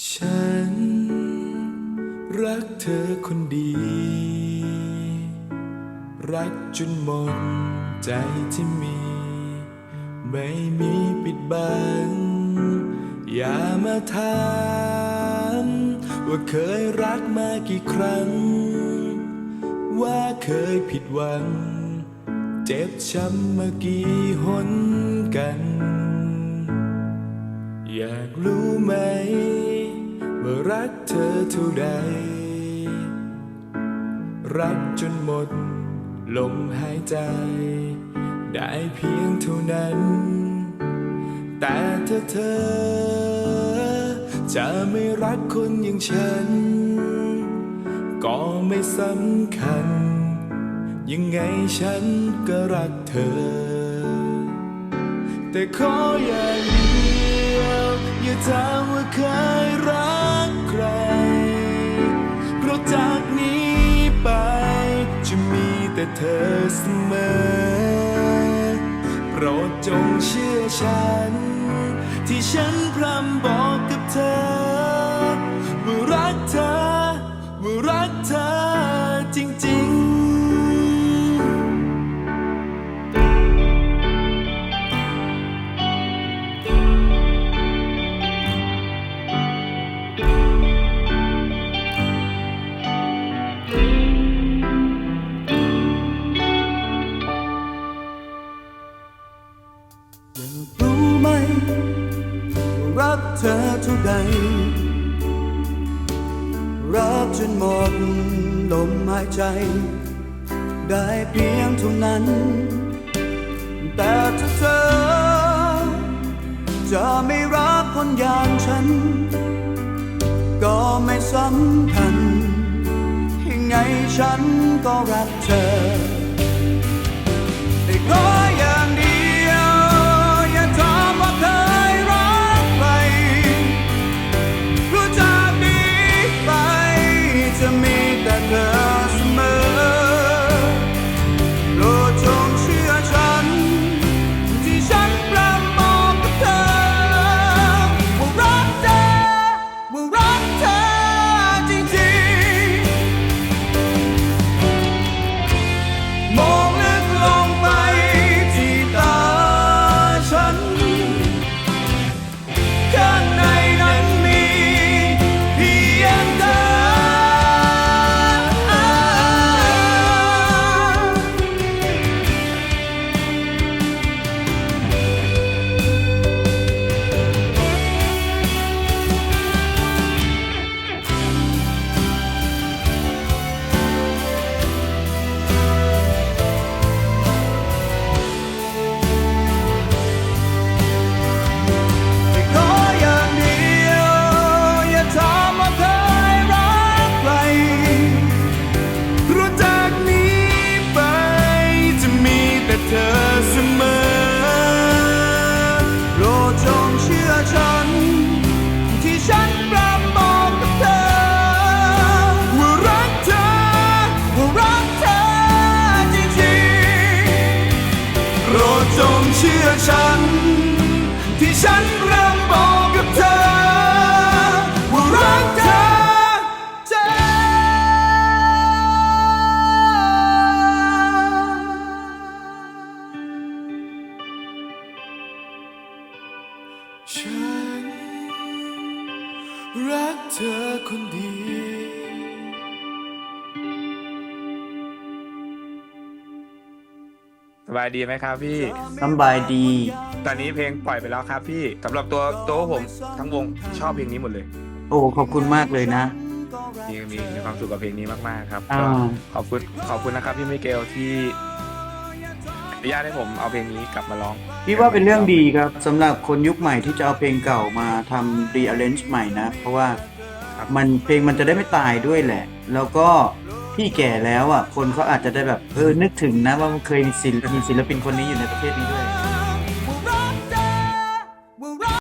ฉันรักเธอคนดี รักจนหมดใจที่มี ไม่มีปิดบัง อย่ามาถามว่าเคยรักมากี่ครั้ง ว่าเคยผิดหวัง เจ็บช้ำมากี่หนกัน อยากรู้ รักเธอเท่าใด รักจนหมดลมหายใจ ได้เพียงเท่านั้น แต่ถ้าเธอ จะไม่รักคนอย่างฉัน ก็ไม่สำคัญ ยังไงฉันก็รักเธอ แต่ขออย่างเดียว อย่าถามว่าเคยรัก แต่เธอเสมอ โปรดจงเชื่อฉัน ที่ฉันพร่ำบอก เธอเท่าใด รักจนหมดลมหายใจ ได้เพียงเท่านั้น แต่ถ้าเธอ จะไม่รักคนอย่างฉัน ก็ไม่สำคัญยังไงฉันก็รักเธอ เชื่อฉัน ที่ฉันเริ่มบอกกับเธอ ว่ารักเธอฉันรักเธอคนเดียว สบายดีไหมครับพี่สบายดี ตอนนี้เพลงปล่อยไปแล้วครับพี่สำหรับตัวตัวผมทั้งวงชอบเพลงนี้หมดเลย โอ้ขอบคุณมากเลยนะ มีมีมีความสุขกับเพลงนี้มากๆครับอ่า ก็ขอบคุณขอบคุณนะครับพี่มิเกลที่อนุญาตให้ผมเอาเพลงนี้กลับมาร้อง พี่ว่าเป็นเรื่องดีครับสำหรับคนยุคใหม่ที่จะเอาเพลงเก่ามาทำ rearrange ใหม่นะ เพราะว่าครับ มันเพลงมันจะได้ไม่ตายด้วยแหละ แล้วก็ พี่แก่แล้วอะคนเขาอาจจะได้แบบเออนึกถึงนะว่ามันเคยมีศิลปมีศิลปินคนนี้อยู่ในประเทศนี้ด้วย